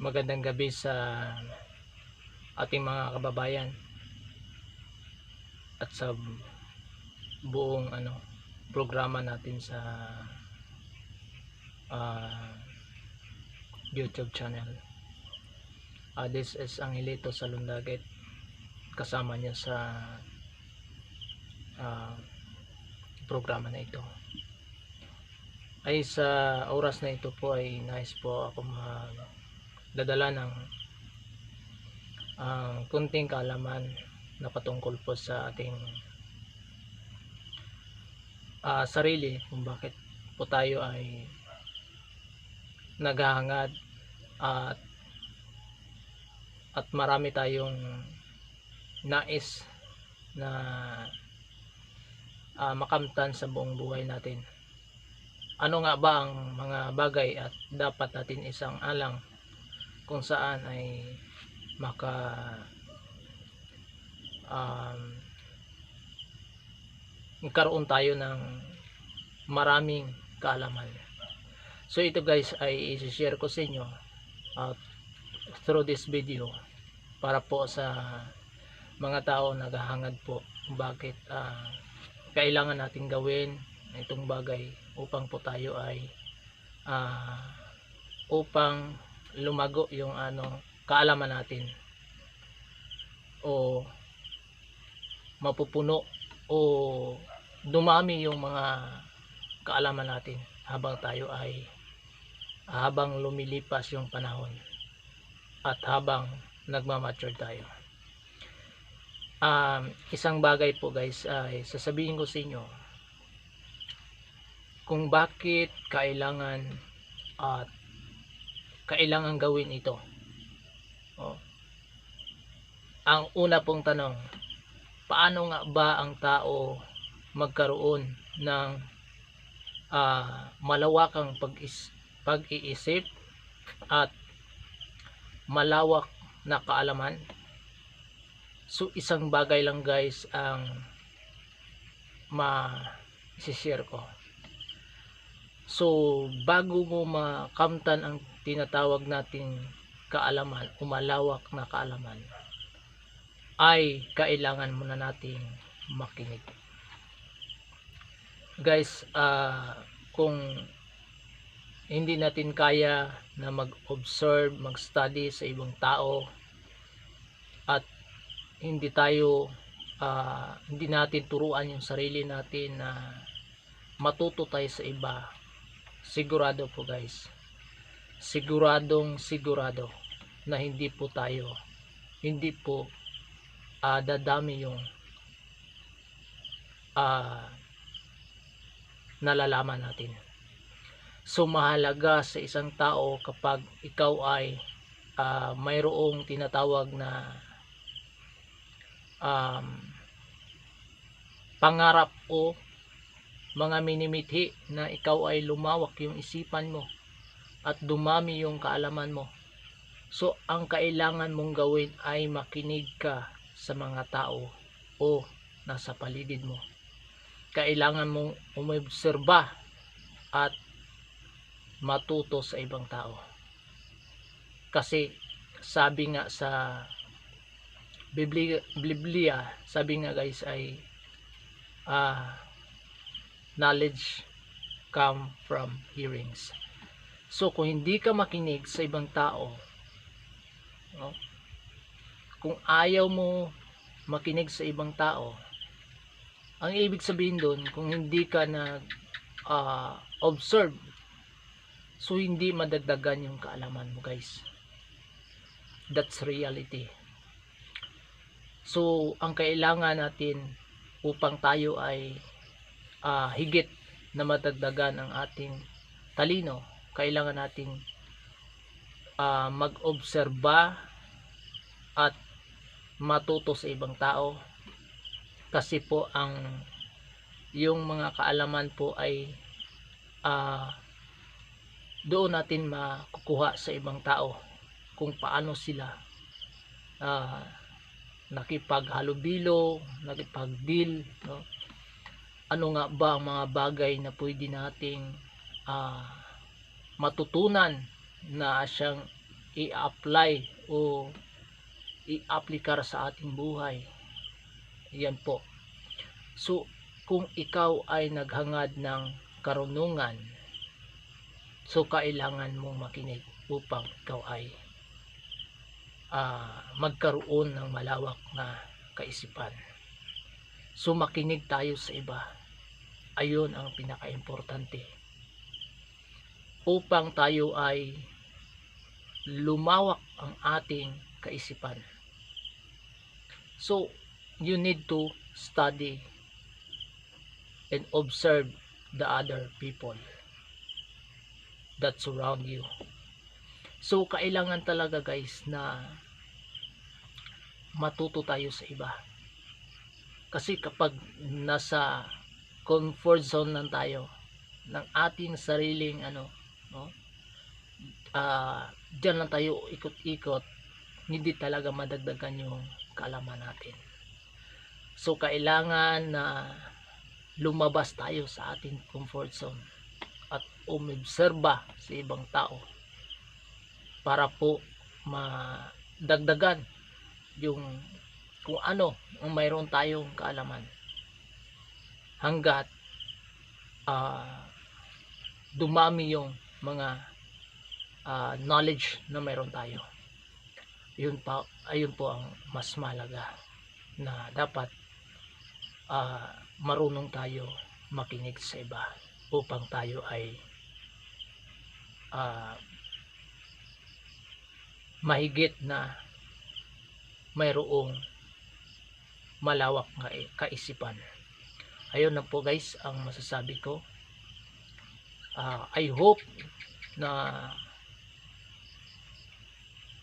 Magandang gabi sa ating mga kababayan at sa buong ano programa natin sa ah, YouTube channel. Ah, this is Angelito Salundagit kasama niya sa ah, programa na ito. Ay sa oras na ito po ay nice po ako magdadala ng ang kunting kaalaman na patungkol po sa ating ah, sarili kung bakit po tayo ay naghahangad at at marami tayong nais na ah, makamtan sa buong buhay natin. Ano nga ba ang mga bagay at dapat natin isang alang kung saan ay maka um, magkaroon tayo ng maraming kaalaman. So ito guys ay i-share ko sa inyo uh, through this video para po sa mga tao naghahangad po bakit ah, kailangan natin gawin itong bagay upang po tayo ay ah, upang lumago yung ano kaalaman natin. O mapupuno o dumami yung mga kaalaman natin habang tayo ay habang lumilipas yung panahon at habang nagmamature tayo. Um, isang bagay po guys ay sasabihin ko sa inyo kung bakit kailangan at kailangan gawin ito. Oh. ang una pong tanong paano nga ba ang tao magkaroon ng ah, malawakang pag-is- pag-iisip at malawak na kaalaman? So isang bagay lang guys ang ma-share ko. So bago mo makamtan ang tinatawag nating kaalaman o malawak na kaalaman ay kailangan muna nating makinig. Guys ah, kung hindi natin kaya na mag-observe, mag-study sa ibang tao at hindi tayo ah, hindi natin turuan yung sarili natin na matuto tayo sa iba sigurado po guys siguradong sigurado na hindi po tayo hindi po ah, dadami yung ah, nalalaman natin. So mahalaga sa isang tao kapag ikaw ay ah, mayroong tinatawag na um, pangarap o mga minimithi na ikaw ay lumawak yung isipan mo at dumami yung kaalaman mo. So ang kailangan mong gawin ay makinig ka sa mga tao o nasa paligid mo. Kailangan mong umobserba at matuto sa ibang tao. Kasi sabi nga sa Biblia, sabi nga guys ay ah, knowledge come from hearings so kung hindi ka makinig sa ibang tao no, kung ayaw mo makinig sa ibang tao ang ibig sabihin doon kung hindi ka nag ah, observe so hindi madagdagan yung kaalaman mo guys. That's reality. So ang kailangan natin upang tayo ay ah, higit na madagdagan ang ating talino kailangan nating ah, mag-obserba at matuto sa ibang tao kasi po ang yung mga kaalaman po ay ah, doon natin makukuha sa ibang tao kung paano sila ah, nakipaghalubilo, nakipagdeal, no? Ano nga ba ang mga bagay na pwede nating ah, matutunan na siyang i-apply o i-aplikar sa ating buhay. Yan po. So, kung ikaw ay naghangad ng karunungan, so kailangan mong makinig upang ikaw ay ah, magkaroon ng malawak na kaisipan. So makinig tayo sa iba. Ayun ang pinaka-importante. Upang tayo ay lumawak ang ating kaisipan. So, you need to study and observe the other people that surround you. So, kailangan talaga guys na matuto tayo sa iba. Kasi kapag nasa comfort zone lang tayo ng ating sariling ano, no? Ah, diyan lang tayo ikot-ikot, hindi talaga madagdagan yung kaalaman natin. So kailangan na lumabas tayo sa ating comfort zone at umobserba sa ibang tao para po madagdagan yung kung ano ang mayroon tayong kaalaman hanggat ah, dumami yung mga ah, knowledge na mayroon tayo yun pa ayun po ang mas malaga na dapat ah, marunong tayo makinig sa iba upang tayo ay ah, mahigit na mayroong malawak na i- kaisipan. Ayun na po guys ang masasabi ko. Ah, I hope na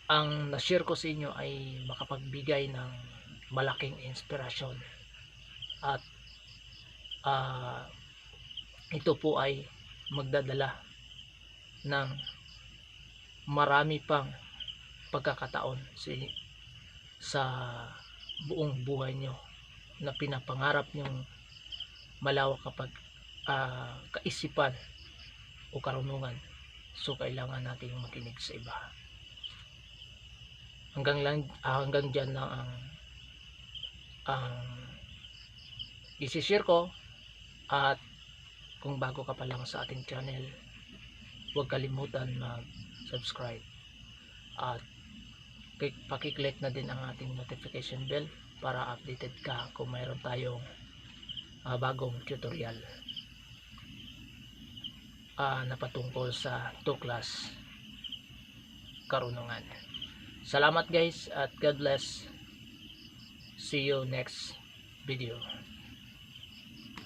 ang na-share ko sa inyo ay makapagbigay ng malaking inspirasyon. At ah, ito po ay magdadala ng marami pang pagkakataon si, sa buong buhay nyo na pinapangarap nyong malawak kapag ah, kaisipan o karunungan. So kailangan nating makinig sa iba. Hanggang lang ah, hanggang diyan lang ang ang isi-share ko. At kung bago ka pa lang sa ating channel huwag kalimutan mag-subscribe. At click, pakiclick na din ang ating notification bell para updated ka kung mayroon tayong ah, bagong tutorial ah, na patungkol sa tuklas karunungan. Salamat guys at God bless. See you next video